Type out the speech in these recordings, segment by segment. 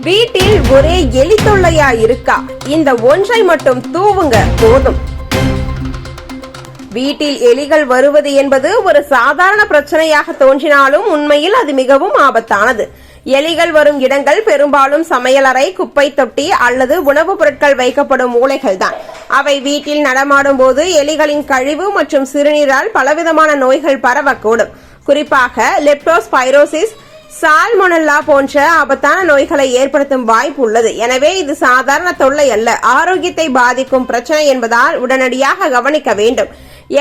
வீட்டில் ஒரே எலி தொல்லையா இருக்கா? இந்த ஒன்றை மட்டும் தூவுங்க போதும். வீட்டில் எலிகள் வருவது என்பது ஒரு சாதாரண பிரச்சனையாக தோன்றினாலும் உண்மையில் அது மிகவும் ஆபத்தானது. எலிகள் வரும் இடங்கள் பெரும்பாலும் சமையலறை குப்பை தொட்டி அல்லது உணவுப் பொருட்கள் வைக்கப்படும் மூலைகள் தான். அவை வீட்டில் நடமாடும் போது எலிகளின் கழிவு மற்றும் சிறுநீரால் பலவிதமான நோய்கள் பரவக்கூடும். குறிப்பாக லெப்டோஸ்பைரோசிஸ் சால்மொனல்லா போன்ற ஆபத்தான நோய்களை ஏற்படுத்தும் வாய்ப்பு உள்ளது. எனவே இது சாதாரண தொல்லை அல்ல. ஆரோக்கியத்தை பாதிக்கும் பிரச்சனை என்பதால் உடனடியாக கவனிக்க வேண்டும்.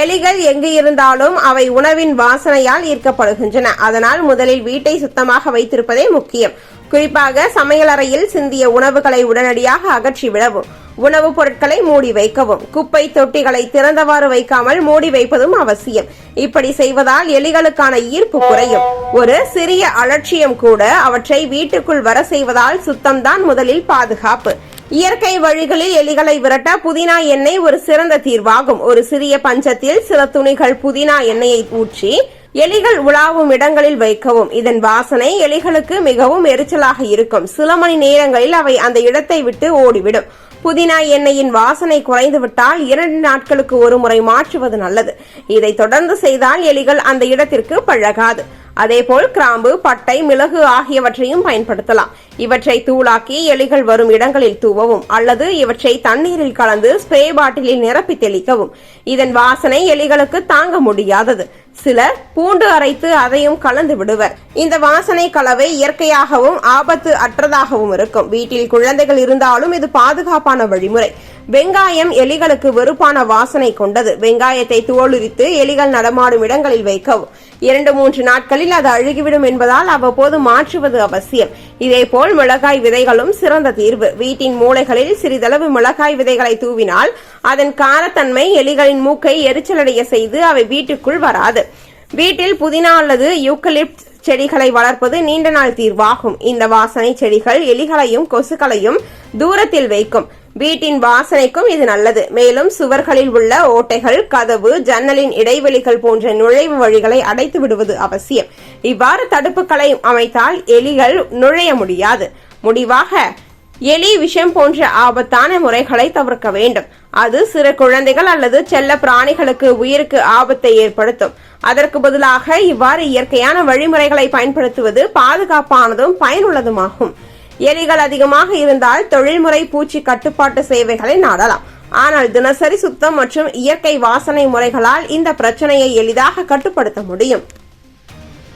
எலிகள் எங்கு இருந்தாலும் அவை உணவின் வாசனையால் ஈர்க்கப்படுகின்றன. அதனால் முதலில் வீட்டை சுத்தமாக வைத்திருப்பதே முக்கியம். குறிப்பாக சமையலறையில் சிந்திய உணவுகளை உடனடியாக அகற்றி விடவும் உணவுப் பொருட்களை மூடி வைக்கவும் குப்பை தொட்டிகளை திறந்தவாறு வைக்காமல் மூடி வைப்பதும் அவசியம். இப்படி செய்வதால் எலிகளுக்கான ஈர்ப்பு குறையும். ஒரு சிறிய அலட்சியம் கூட அவற்றை வீட்டுக்குள் வர செய்வதால் சுத்தம்தான் முதலில் பாதுகாப்பு. இயற்கை வழிகளில் எலிகளை விரட்ட புதினா எண்ணெய் ஒரு சிறந்த தீர்வாகும். ஒரு சிறிய பஞ்சத்தில் சில துணிகள் புதினா எண்ணெயை ஊற்றி எலிகள் உலாவும் இடங்களில் வைக்கவும். இதன் வாசனை எலிகளுக்கு மிகவும் எரிச்சலாக இருக்கும். சில மணி நேரங்களில் அவை அந்த இடத்தை விட்டு ஓடிவிடும். புதினா எண்ணெயின் வாசனை குறைந்துவிட்டால் இரண்டு நாட்களுக்கு ஒரு முறை மாற்றுவது நல்லது. இதை தொடர்ந்து செய்தால் எலிகள் அந்த இடத்திற்கு பழகாது. அதேபோல் கிராம்பு பட்டை மிளகு ஆகியவற்றையும் பயன்படுத்தலாம். இவற்றை தூளாக்கி எலிகள் வரும் இடங்களில் தூவவும் அல்லது இவற்றை தண்ணீரில் கலந்து ஸ்ப்ரே பாட்டிலில் நிரப்பி தெளிக்கவும். இதன் வாசனை எலிகளுக்கு தாங்க முடியாதது. சிலர் பூண்டு அரைத்து அதையும் கலந்து விடுவர். இந்த வாசனை கலவை இயற்கையாகவும் ஆபத்து அற்றதாகவும் இருக்கும். வீட்டில் குழந்தைகள் இருந்தாலும் இது பாதுகாப்பான வழிமுறை. வெங்காயம் எலிகளுக்கு வெறுப்பான வாசனை கொண்டது. வெங்காயத்தை தோலுரித்து எலிகள் நடமாடும் இடங்களில் வைக்கவும். இரண்டு மூன்று நாட்களில் அது அழுகிவிடும் என்பதால் அவ்வப்போது மாற்றுவது அவசியம். இதேபோல் மிளகாய் விதைகளும் சிறந்த தீர்வு. வீட்டின் மூலைகளில் சிறிதளவு மிளகாய் விதைகளை தூவினால் அதன் காரத்தன்மை எலிகளின் மூக்கை எரிச்சலடைய செய்து அவை வீட்டுக்குள் வராது. வீட்டில் புதினா அல்லது யூக்கலிப்ட் செடிகளை வளர்ப்பது நீண்ட நாள் தீர்வாகும். இந்த வாசனை செடிகள் எலிகளையும் கொசுக்களையும் தூரத்தில் வைக்கும். வீட்டின் வாசனைக்கும் இது நல்லது. மேலும் சுவர்களில் உள்ள ஓட்டைகள் கதவு ஜன்னலின் இடைவெளிகள் போன்ற நுழைவு வழிகளை அடைத்து விடுவது அவசியம். இவ்வாறு தடுப்புகளை அமைத்தால் எலிகள் நுழைய முடியாது. முடிவாக எலி விஷம் போன்ற ஆபத்தான முறைகளை தவிர்க்க வேண்டும். அது சிறு குழந்தைகள் அல்லது செல்ல பிராணிகளுக்கு உயிருக்கு ஆபத்தை ஏற்படுத்தும். அதற்கு பதிலாக இவ்வாறு இயற்கையான வழிமுறைகளை பயன்படுத்துவது பாதுகாப்பானதும் பயனுள்ளதுமாகும். எலிகள் அதிகமாக இருந்தால் தொழில்முறை பூச்சி கட்டுப்பாட்டு சேவைகளை நாடலாம். ஆனால் தினசரி சுத்தம் மற்றும் இயற்கை வாசனை முறைகளால் இந்த பிரச்சனையை எளிதாக கட்டுப்படுத்த முடியும்.